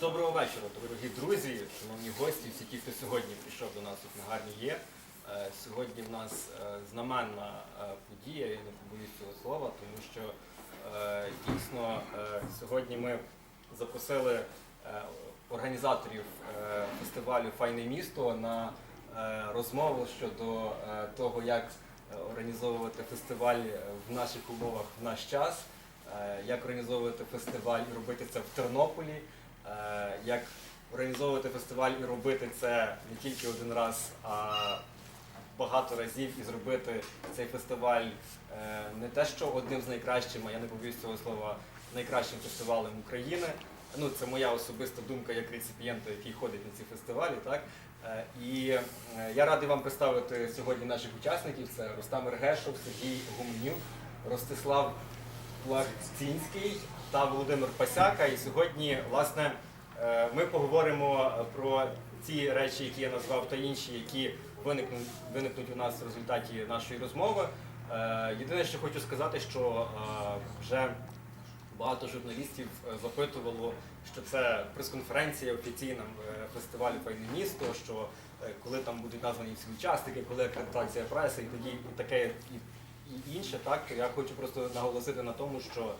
Доброго вечора, дорогі друзі, шановні гості, всі ті, хто сьогодні прийшов до нас тут на гарні є. Е, Сьогодні в нас е, знаменна е, подія, я не побоюсь цього слова, тому що дійсно сьогодні ми запросили організаторів фестивалю Файне місто на розмову щодо того, як організовувати фестиваль в наших умовах в наш час, як організовувати фестиваль і робити це в Тернополі, як організовувати фестиваль і робити це не тільки один раз, а багато разів і зробити цей фестиваль е, не те, що одним з найкращим, а я не побоюсь цього слова, найкращим фестивалем України. Ну, це моя особиста думка як реципієнта, який ходить на ці фестивалі. Так? Е, І е, я радий вам представити сьогодні наших учасників. Це Рустам Ергешов, Сергій Гуменюк, Ростислав Плакцінський та Володимир Пасяка. І сьогодні, власне, е, ми поговоримо про ці речі, які я назвав, та інші, які виникнуть, виникнуть у нас в результаті нашої розмови. Е, Єдине, що хочу сказати, що е, вже багато журналістів запитувало, що це прес-конференція офіційна фестивалю Файне місто, що коли там будуть названі всі учасники, коли акредитація преси і тоді і таке і, інше, так я хочу просто наголосити на тому, що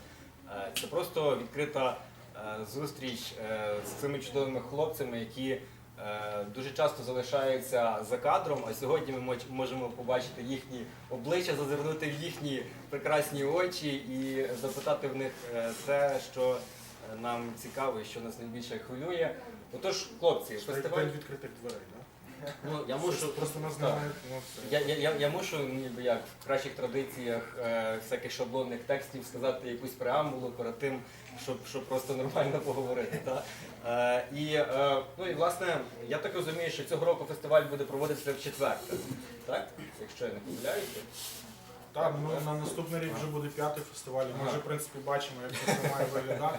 це просто відкрита е, зустріч е, з цими чудовими хлопцями, які е, дуже часто залишаються за кадром, а сьогодні ми можемо побачити їхні обличчя, зазирнути в їхні прекрасні очі і запитати в них е, те, що е, нам цікаво і що нас найбільше хвилює. Отож, хлопці, фестиваль. Відкритих дверей? Ну я можу Просто. Ну, це. Я, я, я, я мушу ніби як в кращих традиціях е, всяких шаблонних текстів сказати якусь преамбулу перед тим, щоб, щоб просто нормально поговорити. Та? Е, і, е, ну, і власне, я так розумію, що цього року фестиваль буде проводитися в четверте, так? Якщо я не помиляюся. Так, ну на наступний рік вже буде п'ятий фестиваль. Ми вже в принципі бачимо, як це має виглядати.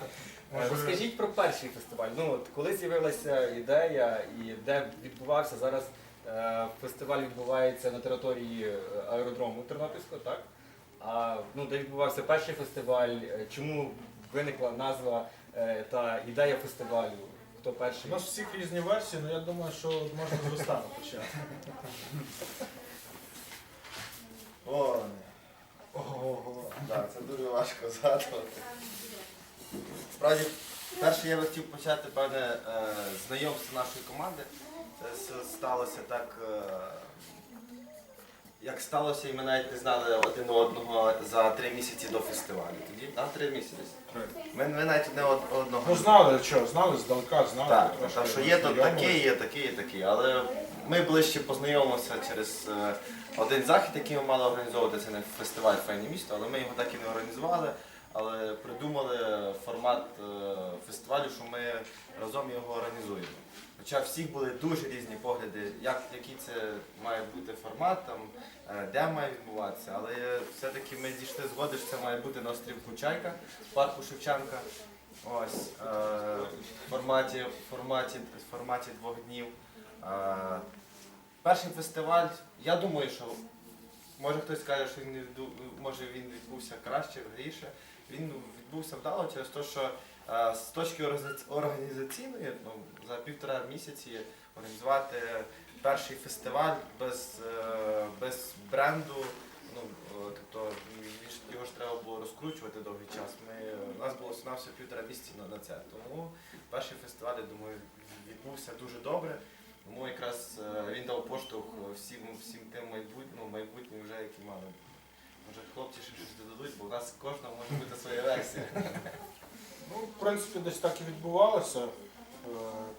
Е, Може, Розкажіть про перший фестиваль. Ну, от, коли з'явилася ідея і де відбувався зараз е, фестиваль відбувається на території е, аеродрому Тернопільського, так? А ну, де відбувався перший фестиваль, е, чому виникла назва е, та ідея фестивалю? Хто У перший? нас всіх різні версії, але я думаю, що можна з Рустама почати. О, Ого. так, це дуже важко згадувати. Справді, перше я би хотів почати певне е, знайомство нашої команди. Це все сталося так. е, Як сталося, і ми навіть не знали один одного за три місяці до фестивалю. Тоді? А, три місяці. Ми, ми навіть не одного. Ну знали, що, знали здалека, знали. Так, трошки так що є то знайомились. є таке, є таке. Але ми ближче познайомилися через е, один захід, який ми мали організовувати. Це не фестиваль Файне місто, але ми його так і не організували. Але придумали формат е, фестивалю, що ми разом його організуємо. Хоча всіх були дуже різні погляди, як, який це має бути формат, там, е, де має відбуватися. Але все-таки ми дійшли згоди, що це має бути на острівку Чайка, в парку Шевченка. Ось е, в форматі, форматі, форматі двох днів. Е, перший фестиваль, я думаю, що може хтось скаже, що він не може він відбувся краще, гріше. Він відбувся вдало через те, що е, з точки організаційної ну, за півтора місяці організувати перший фестиваль без, е, без бренду. Ну, е, тобто його ж треба було розкручувати довгий час. Ми, у нас було все півтора місяці на, це. Тому перший фестиваль, я думаю, відбувся дуже добре. Тому якраз він дав поштовх всім, всім тим майбутнім, ну, майбутнім вже, які мали. Може хлопці ще щось додадуть, бо у нас кожна може бути своя версія. Ну, в принципі, десь так і відбувалося. Е,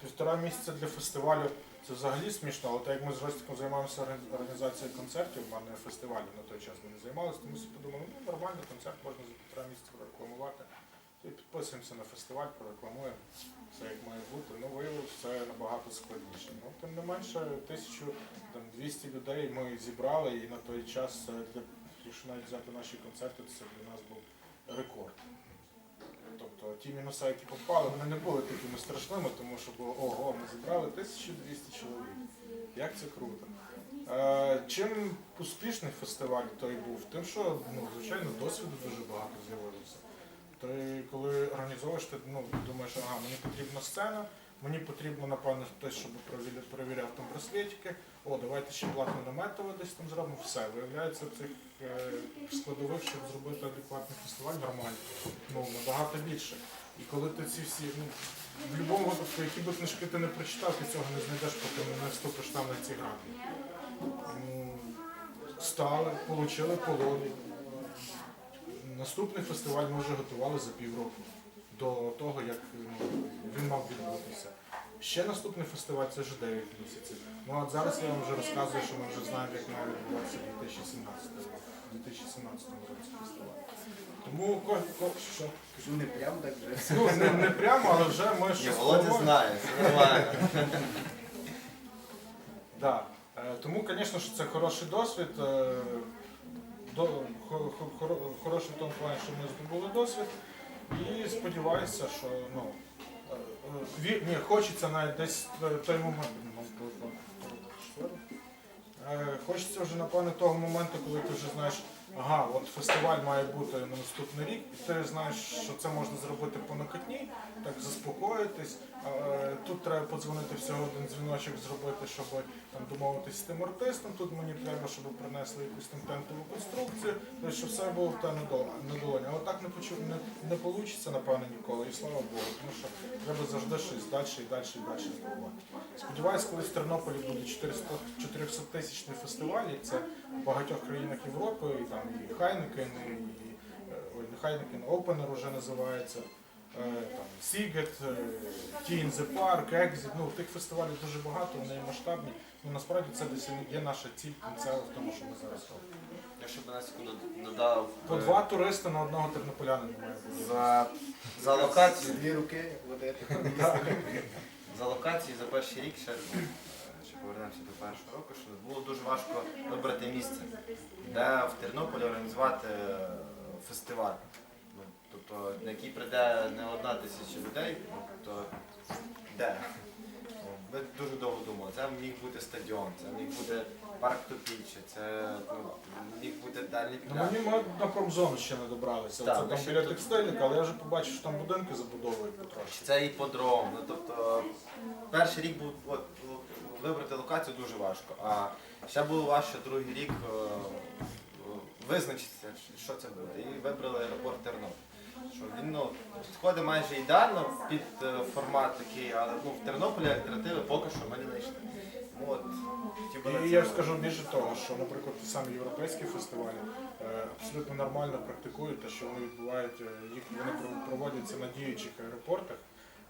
Півтора місяця для фестивалю це взагалі смішно, але так як ми з Ростиком займаємося органі- організацією концертів, в мене фестивалю на той час ми не займалися, тому всі подумали, ну нормально, концерт можна за півтора місяця прорекламувати. І підписуємося на фестиваль, прорекламуємо все як має бути. Ну, виявилося, це набагато складніше. Ну, тим не менше, 1200 людей ми зібрали, і на той час, е, для, якщо навіть взяти наші концерти, це для нас був рекорд. Тобто ті мінуси, які попали, вони не були такими страшними, тому що було ого, ми зібрали 1200 чоловік. Як це круто. Е, чим успішний фестиваль той був? Тим, що ну, звичайно досвіду дуже багато з'явилося. Ти коли організовуєш, ти ну, думаєш, ага, мені потрібна сцена, мені потрібно, напевно, хтось, щоб перевіряв там браслетики. О, давайте ще платне наметове десь там зробимо. Все, виявляється, цих е, складових, щоб зробити адекватний фестиваль нормально, ну, набагато більше. І коли ти ці всі, ну, в будь-якому випадку, які би книжки ти не прочитав, ти цього не знайдеш, поки не вступиш там на ці граблі. Ну, Стали, отримали полони. Наступний фестиваль ми вже готували за півроку до того, як ну, він мав відбутися. Ще наступний фестиваль це вже 9 місяців. Ну от зараз я вам вже розказую, що ми вже знаємо, як має відбуватися 2017 2017 році фестиваль. Тому ко, ко, що? Кажу, не прям так вже. Ну, не, не прямо, але вже ми Ні, щось Володя плануємо. знає, це нормально. Да. Е, Тому, звісно, що це хороший досвід. е, До, хо- хо- хоро- хороший в тому плані, що ми здобули досвід. І сподіваюся, що ну, ві- ні, хочеться навіть десь той момент. Е, Хочеться вже напевно того моменту, коли ти вже знаєш, ага, от фестиваль має бути на наступний рік, і ти знаєш, що це можна зробити по накатні, так заспокоїтись. Е, Тут треба подзвонити всього один дзвіночок зробити, щоб там домовитись з тим артистом. Тут мені треба, щоб принесли якусь там тентову конструкцію, тобто, щоб все було в те на дол- на долоні. Але так не почу- не, не вийде, напевно, ніколи, і слава Богу, тому що треба завжди щось далі і далі і далі здобувати. Сподіваюсь, колись в Тернополі буде 400 400 тисячний фестиваль, як це в багатьох країнах Європи, і там і Хайнекен, і е, ой, не Хайнекен, Опенер вже називається. е, Там Сігет, Ті in the Park, Exit. Ну, тих фестивалів дуже багато, вони масштабні. Ну насправді це десь є наша ціль кінцева в тому, що ми зараз робимо. Я щоб на секунду додав По е, два туриста на одного тернополянина має бути. за, за локацію. Дві руки, як водити. За локацію за перший рік ще, е, повернемося до першого року, що було дуже важко вибрати місце, де в Тернополі організувати е, фестиваль. Ну, тобто, на який прийде не одна тисяча людей, ну, тобто де? Ну, Ми дуже довго думали. Це міг бути стадіон, це міг бути парк Топільче, це ну, міг бути дальній Ну, пляж. мені ми на промзону ще не добралися. Так, це ми там ще біля тут- текстильника, але я вже побачив, що там будинки забудовують потрошки. Це іподром. Ну, тобто, перший рік був от, вибрати локацію дуже важко. А ще було важче другий рік е, е, визначитися, що це буде. І вибрали аеропорт Тернопіль. Що він ну, підходить майже ідеально під е, формат такий, але ну, в Тернополі альтернативи поки що ми не знайшли. Ну, от, І я скажу більше того, що, наприклад, ті самі європейські фестивалі е, абсолютно нормально практикують те, що вони відбувають, їх вони проводяться на діючих аеропортах.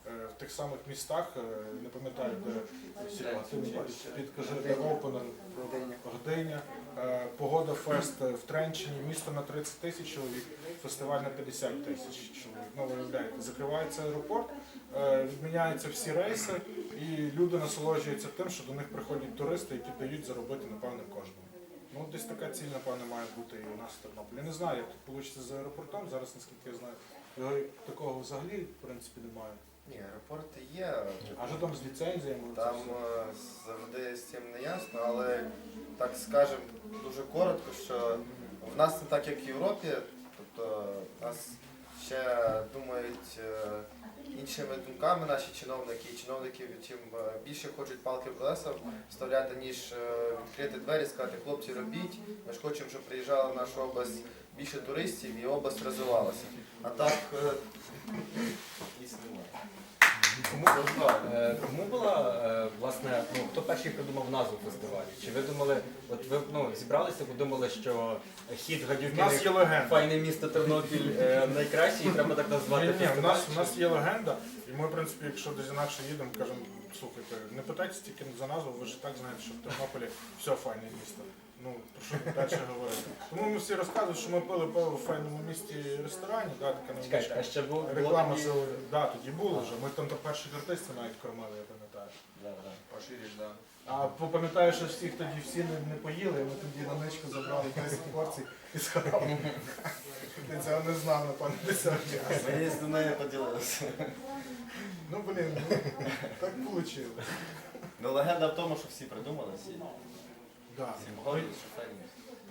Е, В тих самих містах, е, не пам'ятаю, де Сіла, ти мені підкажи, Опенер, Гдиня. Гдиня, е, Погода Фест в Тренчині, місто на 30 тисяч чоловік, фестиваль на 50 тисяч чоловік. Ну, виявляєте, закривається аеропорт, е, відміняються всі рейси, і люди насолоджуються тим, що до них приходять туристи, які дають заробити, напевне, кожному. Ну, десь така ціль, напевне, має бути і у нас в Тернополі. Я не знаю, як тут вийде з аеропортом, зараз, наскільки я знаю, його такого взагалі, в принципі, немає. Ні, аеропорти є. А що там з ліцензіями? Там е, завжди з цим не ясно, але так скажемо дуже коротко, що в нас не так, як в Європі, тобто нас ще думають е, іншими думками наші чиновники, і чиновники чим е, більше хочуть палки в колеса вставляти, ніж е, відкрити двері, сказати, хлопці, робіть. Ми ж хочемо, щоб приїжджало в нашу область більше туристів і область розвивалася. А так е, місць. Кому, е, була е, власне, ну хто перший придумав назву фестивалю? Чи ви думали, от ви ну зібралися, ви думали, що хід У нас є гадюки легенда. файне місто Тернопіль е, найкращий, і треба так назвати Ні, ні, у фестиваль? нас, у нас є легенда, і ми, в принципі, якщо десь інакше їдемо, кажемо, слухайте, не питайте тільки за назву, ви ж і так знаєте, що в Тернополі все файне місто. Ну, про що далі говорити. Тому ми всі розказують, що ми пили пиво в файному місті ресторані, да, така Чекайте, а ще був було реклама тоді- з да, тоді було вже. Ми там до перших артистів навіть кормили, я пам'ятаю. Да, да. А по- пам'ятаю, що всіх тоді всі не, не поїли, і ми тоді на ничку забрали 10 порцій і сховали. Ти цього не знав, напевно, до цього часу. Мені з нею поділилися. Ну блін, ну, так вийшло. Ну легенда в тому, що всі придумали, всі, Да. Не,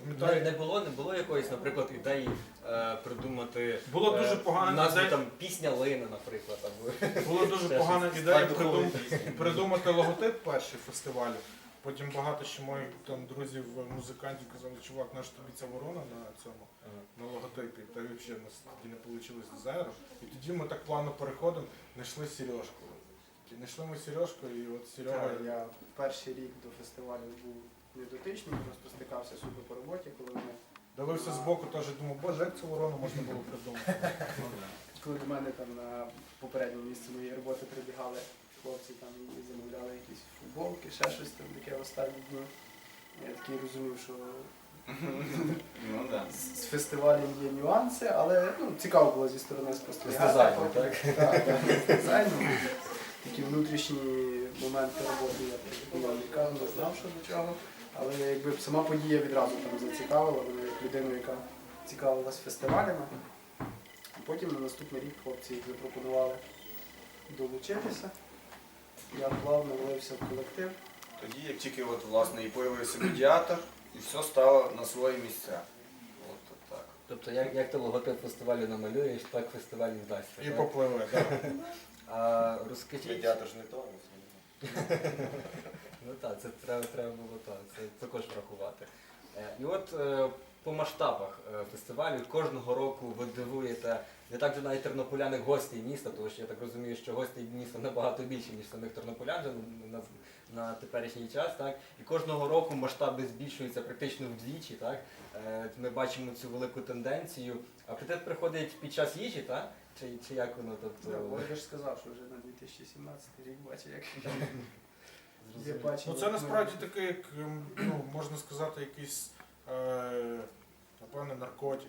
Пам'ятаю, не було, не було якоїсь, наприклад, ідеї е, придумати Було е, дуже погано назву ідея. там пісня Лина, наприклад, або Була дуже Ще погана щось. ідея придум... придумати логотип перший фестивалю. Потім багато ще моїх там друзів, музикантів казали, чувак, наш тобі ця ворона на цьому на логотипі, та й взагалі у нас тоді не вийшло з дизайнером. І тоді ми так плавно переходимо, знайшли Сережку. І знайшли ми Сережку, і от Серега. Так, Я перший рік до фестивалю був недотичний, просто стикався суто по роботі, коли ми Дивився збоку, теж думав, боже, як цю ворону можна було придумати. коли до мене там на попереднє місце моєї роботи прибігали хлопці там і замовляли якісь футболки, ще щось там таке в останні дні. Я такий розумів, що Ну да. з з фестивалем є нюанси, але ну, цікаво було зі сторони з спостерігати. дизайном, так? Так, так. Такі внутрішні моменти роботи я не не знав, що до чого. Але якби сама подія відразу там зацікавила мене як людину, яка цікавилась фестивалями. А потім на наступний рік хлопці запропонували долучитися. Я плавно влився в колектив. Тоді, як тільки от, власне, і появився медіатор, і все стало на свої місця. От, от так. Тобто, як, як ти логотип фестивалю намалюєш, так фестиваль і вдасться. І так? попливе, так. А розкажіть. Медіатор ж не то. Ну так, це треба, треба було так, це також врахувати. Е, І от е, по масштабах е, фестивалю кожного року ви дивуєте не так вже навіть тернополяних гостей міста, тому що я так розумію, що гостей міста набагато більше, ніж самих тернополян на, на теперішній час. Так? І кожного року масштаби збільшуються практично вдвічі. Так? Ми бачимо цю велику тенденцію. Апетит приходить під час їжі, так? Чи, чи як воно? Тобто, Ольга ж сказав, що вже на 2017 рік бачить, як є бачення. Ну це насправді такий, як, ем, ну, можна сказати, якийсь, е, напевне, наркотик.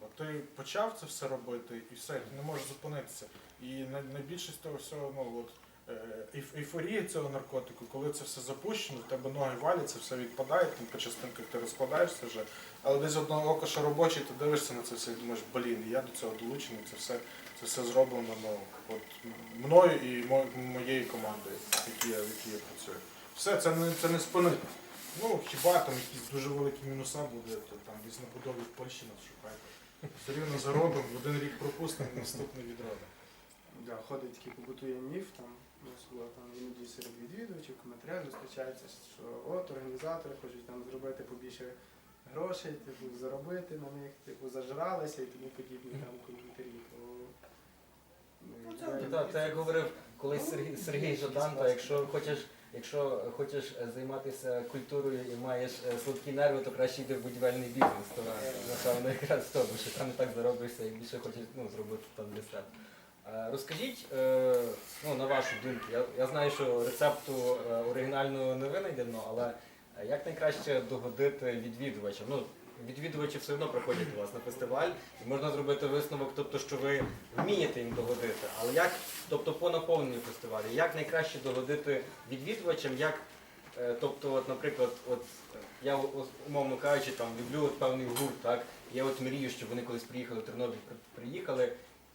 От ти почав це все робити і все, ти не можеш зупинитися. І най- найбільше з того всього, ну от е, ейф- ейфорія цього наркотику, коли це все запущено, в тебе ноги валяться, все відпадає, там по частинках ти розкладаєшся вже. Але десь одного ока, що робочий, ти дивишся на це все і думаєш, блін, я до цього долучений, це все, це все зроблено ну, от, мною і мо- моєю командою, в якій я, я працюю. Все, це не, це не спинити. Ну, хіба там якісь дуже великі мінуса буде, то там десь на в Польщі нас шукають. Все рівно заробимо, один рік пропустимо, наступний відродимо. Да, ходить такий побутує міф, там, ну, там іноді серед відвідувачів, коментарях зустрічається, що от організатори хочуть там зробити побільше грошей, типу, заробити на них, типу, зажралися і тому подібні там коментарі. То, ну, Ну, я- так, це як говорив колись Сергій, Сергій Жадан, то якщо хочеш, якщо хочеш е, займатися культурою і маєш е, слабкі нерви, то краще йди в будівельний бізнес. То напевно якраз в тому, що там так заробишся і більше хочеш ну, зробити там для себе. Е, Розкажіть, е, ну, на вашу думку, я, я знаю, що рецепту е, оригінального не винайдено, але е, як найкраще догодити відвідувачам? Ну, відвідувачі все одно приходять до вас на фестиваль, і можна зробити висновок, тобто, що ви вмієте їм догодити. Але як, тобто по наповненню фестивалю, як найкраще догодити відвідувачам, як, е, тобто, от, наприклад, от е, я умовно кажучи, там люблю от певний гурт, так, я от мрію, щоб вони колись приїхали в Тернопіль, приїхали.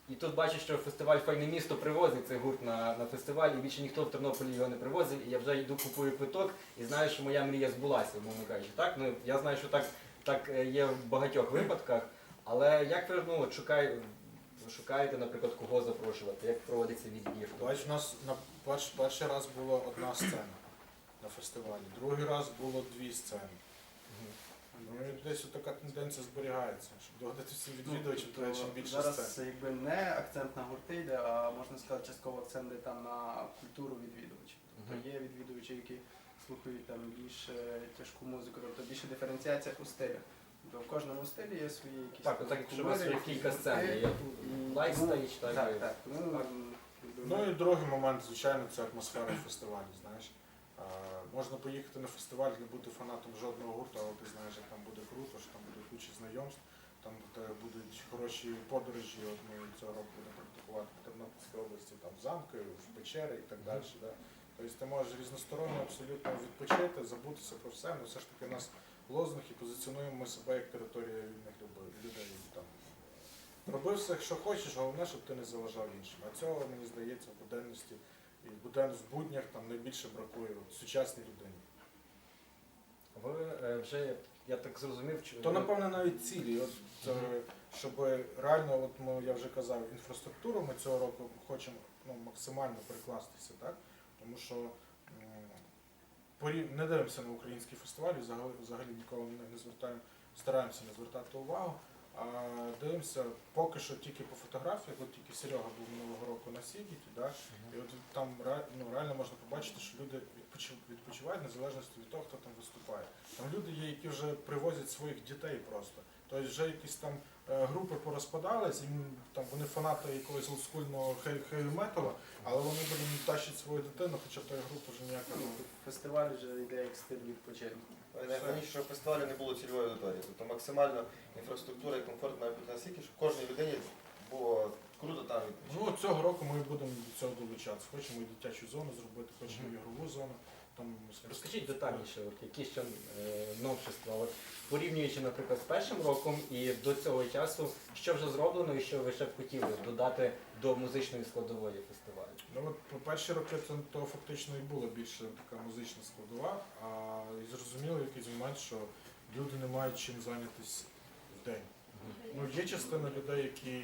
І тут бачу, що фестиваль Файне місто привозить цей гурт на, на фестиваль, і більше ніхто в Тернополі його не привозив. І я вже йду купую квиток і знаю, що моя мрія збулася, умовно кажучи. Так? Ну, я знаю, що так, так е, є в багатьох випадках. Але як ви ну, шукай, шукаєте, наприклад, кого запрошувати, як проводиться відбір? Бач, у нас на перш, перший раз була одна сцена на фестивалі, другий раз було дві сцени. Ну десь така тенденція зберігається, щоб догодити всім відвідувачам, Ну, треба то чим більше Зараз сцен. якби не акцент на гурти йде, а можна сказати, частково акцент йде там на культуру відвідувачів. Тобто є відвідувачі, які слухають там більш е, тяжку музику, тобто більше диференціація у стилях. Тобто в кожному стилі є свої якісь Так, так, якщо у вас є кілька сцен, є і лайф так, Так, так. Тому, м, Ну і другий момент, звичайно, це атмосфера фестивалю. Знаєш, можна поїхати на фестиваль, не бути фанатом жодного гурту, але ти знаєш, як там буде круто, що там буде куча знайомств, там будуть хороші подорожі. От ми цього року будемо практикувати в Тернопільській області, там в замки, в печери і так далі. Да? Тобто ти можеш різносторонньо абсолютно відпочити, забутися про все. Ну все ж таки у нас лозунг і позиціонуємо ми себе як територія вільних людей. Там Роби все, що хочеш, головне, щоб ти не заважав іншим. А цього, мені здається, в буденності і в буден в буднях там найбільше бракує от, сучасній людині. ви е, вже, я так зрозумів, чи- То напевно навіть цілі. От це, щоб реально, от ми, я вже казав, інфраструктуру ми цього року хочемо ну, максимально прикластися, так? Тому що м, порів- не дивимося на українські фестивалі, взагалі, взагалі ніколи не, не звертаємо, стараємося не звертати увагу. А дивимося поки що тільки по фотографіях, от тільки Серега був минулого року на Сігіті, да? і от там ну, реально можна побачити, що люди відпочив- відпочивають незалежно від того, хто там виступає. Там люди є, які вже привозять своїх дітей просто. Тобто вже якісь там е, групи порозпадались, і там вони фанати якогось олдскульного хей метала, але вони блін, тащать свою дитину, хоча тої групи вже ніяка. Фестиваль вже йде як стиль відпочинку. Найголовніше, щоб фестивалі не було цільової аудиторії. Тобто максимально інфраструктура і комфорт має бути настільки, щоб кожній людині було круто там. Ну, от цього року ми будемо до цього долучатися. Хочемо і дитячу зону зробити, хочемо і ігрову зону. Там Розкажіть детальніше, от які ще е, новшества, от, порівнюючи, наприклад, з першим роком і до цього часу, що вже зроблено і що ви ще б хотіли додати до музичної складової фестивалю? Ну от по перші роки то, то фактично і була більше така музична складова, а і зрозуміло в якийсь момент, що люди не мають чим зайнятися в день. Ну, є частина людей, які,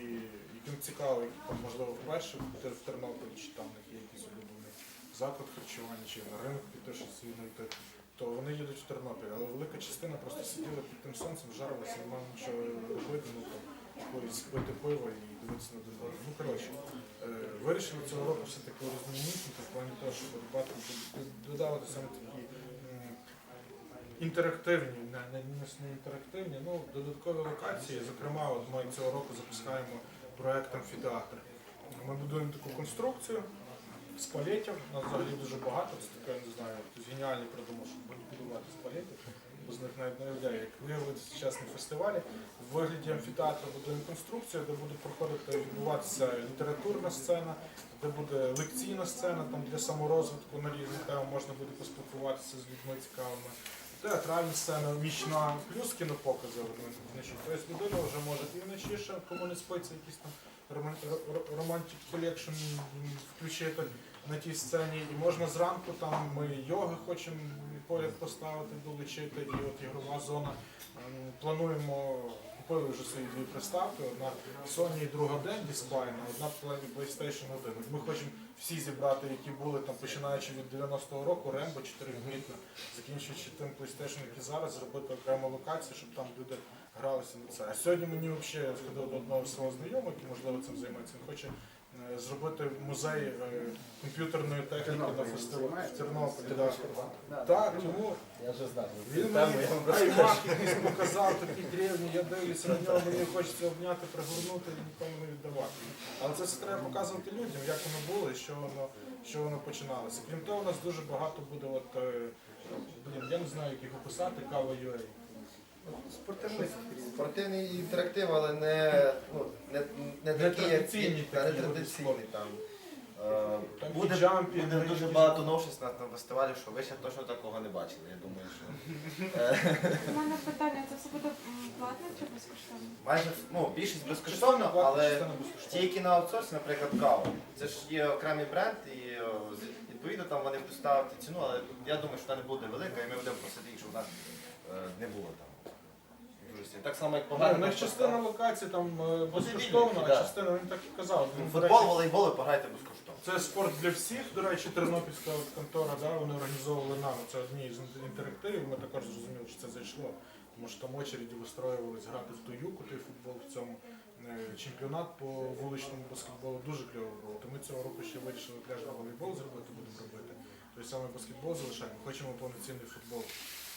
яким цікаво, які там, можливо, вперше в Тернополі, чи там в них є якийсь улюблений заклад харчування, чи на ринок піти щось знайти, то вони їдуть в Тернопіль. Але велика частина просто сиділа під тим сонцем, жарилася, не нічого робити, ну там якоїсь пити пиво і дивитися на дорогу. Ну коротше, вирішили цього року все-таки різноманітнити в плані того, щоб додати, додавати саме такі інтерактивні, не, не, інтерактивні, ну додаткові локації. Зокрема, от ми цього року запускаємо проект амфітеатр. Ми будуємо таку конструкцію з палетів. Нас взагалі дуже багато. Це таке, не знаю, геніальний придумав, щоб будувати з палетів. Бо з них навіть не уявляю, як виявили сучасні фестивалі. В вигляді амфітеатру будуємо конструкцію, де буде проходити відбуватися літературна сцена, де буде лекційна сцена там для саморозвитку на різні теми можна буде поспілкуватися з людьми цікавими. Театральна сцена, нічна, плюс кінопокази вночі. Тобто людина вже може і вночі ще, кому не спиться, якісь там романтик колекшн включити на тій сцені. І можна зранку там ми йоги хочемо поряд поставити, долучити, і от ігрова зона. Ем, Плануємо, купили вже свої дві приставки, одна Sony і друга день дисплейна, одна PlayStation 1. Ми хочемо всі зібрати, які були там, починаючи від 90-го року, Рембо 4 квітня, закінчуючи тим PlayStation, який зараз, зробити окрему локацію, щоб там люди гралися на це. А сьогодні мені взагалі сходив до одного свого знайомого, який можливо цим займається. Він хоче зробити музей е, комп'ютерної техніки на фестивалі в? Тернополі. Так, тому Я вже знаю. він мені якийсь показав, такий древній, я дивлюся на нього, мені хочеться обняти, пригорнути і нікому не віддавати. Але це все треба показувати людям, як воно було і що воно, що воно починалося. Крім того, у нас дуже багато буде, от, е, блін, я не знаю, як їх описати, кава UA. Спортивний, спортивний інтерактив, але не, ну, не, не, Не такі, як традиційні та, не традиційні там. Е, Там Буде, кіджампінг, буде дуже багато новшеств на тому фестивалі, що ви ще точно такого не бачили. Я думаю, що У мене питання, це все буде м, платне чи безкоштовно? майже ну, більшість безкоштовно, але Частина ті, які на аутсорсі, наприклад, кава. Це ж є окремий бренд, і з- відповідно там вони будуть ставити ціну, але я думаю, що вона не буде велика, і ми будемо просити їх, щоб вона е, не було там. Дуже. Так само, як Ну, погано. У них частина локацій там е, безкоштовна, а да. частина він так і казав. Він, до Футбол, речі, волейбол ви пограєте безкоштовно. Це спорт для всіх. До речі, Тернопільська от контора, да, вони організовували нам. Це одні з інтерактивів. Ми також зрозуміли, що це зайшло. Тому що там очереді вистроювались грати в ту юку, той футбол в цьому. Е, Чемпіонат по вуличному баскетболу дуже кльово було. То ми цього року ще вирішили пляжний волейбол зробити, будемо робити. Той самий баскетбол залишаємо. Хочемо повноцінний футбол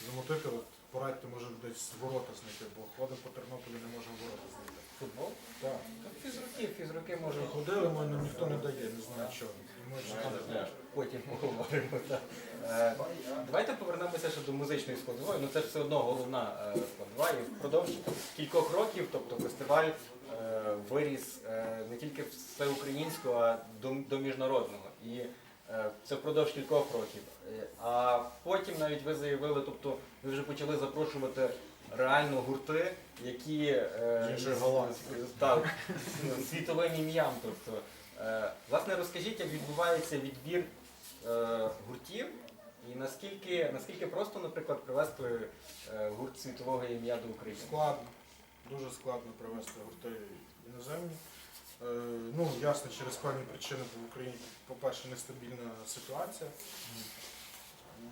замотити. От порадьте, може десь ворота знайти, бо ходимо по Тернополі, не можемо ворота знайти. Футбол? Так. Та Фізруки, фізруки може Ходили, ми але ніхто не дає, не знаю чого. І ми ще потім поговоримо. так. Е, Давайте повернемося ще до музичної складової. Ну це ж все одно головна е, складова. І впродовж кількох років, тобто фестиваль е, виріс е, не тільки всеукраїнського, а до, до міжнародного. І це впродовж кількох років. Е, А потім навіть ви заявили, тобто ви вже почали запрошувати реально гурти, які е, З так, світовим ім'ям. Тобто, е, власне, розкажіть, як відбувається відбір е, гуртів І наскільки, наскільки просто, наприклад, привезти е, гурт світового ім'я до України? Складно, дуже складно привезти гурти іноземні. Е, ну, ясно, через певні причини в Україні, по-перше, нестабільна ситуація.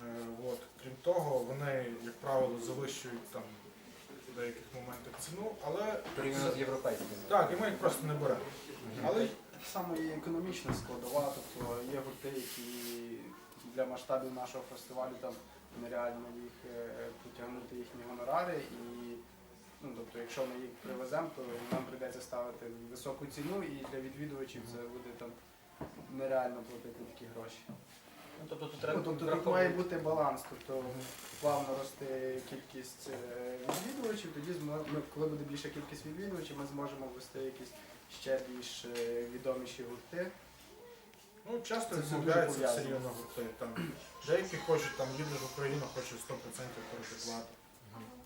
Е, от. Крім того, вони, як правило, завищують там в деяких моментах ціну, але Порівняно з європейськими. так, і ми їх просто не беремо. Але Так само і економічна складова, тобто є гурти, які для масштабів нашого фестивалю там нереально їх е, потягнути їхні гонорари. І ну, тобто, якщо ми їх привеземо, то нам прийдеться ставити високу ціну, і для відвідувачів це буде там нереально платити такі гроші. Ну, тобто тут треба Ну, тобто тут враховувати- має бути баланс, тобто плавно рости кількість е, відвідувачів, тоді змо- ми, коли буде більша кількість відвідувачів, ми зможемо ввести якісь ще більш е, відоміші гурти. Ну, часто Це все відмовляються все пов'язано. рівно гурти. Там, деякі хочуть, там, їдеш в Україну, хочуть 100% передоплату.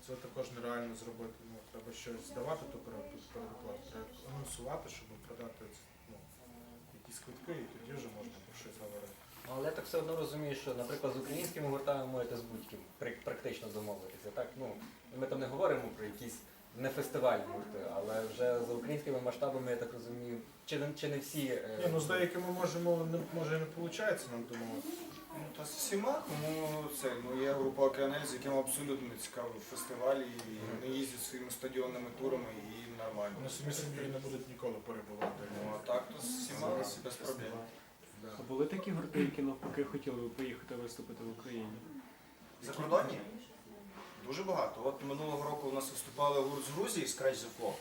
Це також нереально зробити. Треба щось здавати ту перед- передоплату. Анонсувати, щоб продати ну, якісь квитки, і тоді вже можна про щось говорити. Ну, Але я так все одно розумію, що, наприклад, з українськими гуртами можете з будь-ким практично домовитися. Так? Ну, ми там не говоримо про якісь не фестивальні гурти, але вже за українськими масштабами, я так розумію, чи не, чи не всі. е, Ні, ну з деякими можемо, не, може і не виходить нам домовитися. Ну, та з всіма, кому це, ну, є група Океанель, з яким абсолютно не цікавий фестиваль, і вони їздять своїми стадіонними турами і їм нормально. Вони самі собі не будуть ніколи перебувати. Ну, а так то з всіма без проблем. Да. А були такі гурти, які навпаки хотіли би поїхати виступити в Україні? Закордонні? Дуже багато. От минулого року у нас виступали гурт з Грузії Scratch the Floor.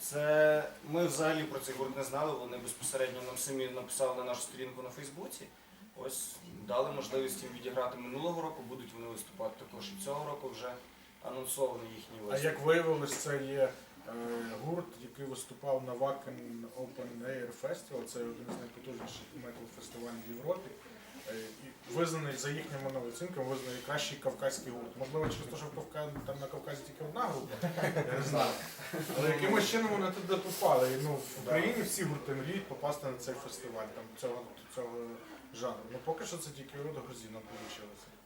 Це ми взагалі про цей гурт не знали. Вони безпосередньо нам самі написали на нашу сторінку на Фейсбуці. Ось дали можливість їм відіграти минулого року, будуть вони виступати також і цього року вже анонсований їхній А як виявилось, це є е, гурт, який виступав на Wacken Open Air Festival. Це один з найпотужніших метал фестивалів в Європі. Е, і визнаний за їхніми ну, оцінками, визнаний кращий кавказький гурт. Можливо, через те, що в Кавка- там на Кавказі тільки одна група, я не знаю. Але якимось чином вони туди попали. І, ну, в Україні всі гурти мріють попасти на цей фестиваль там, цього, цього жанру. Ну поки що це тільки от грузинам вийшло.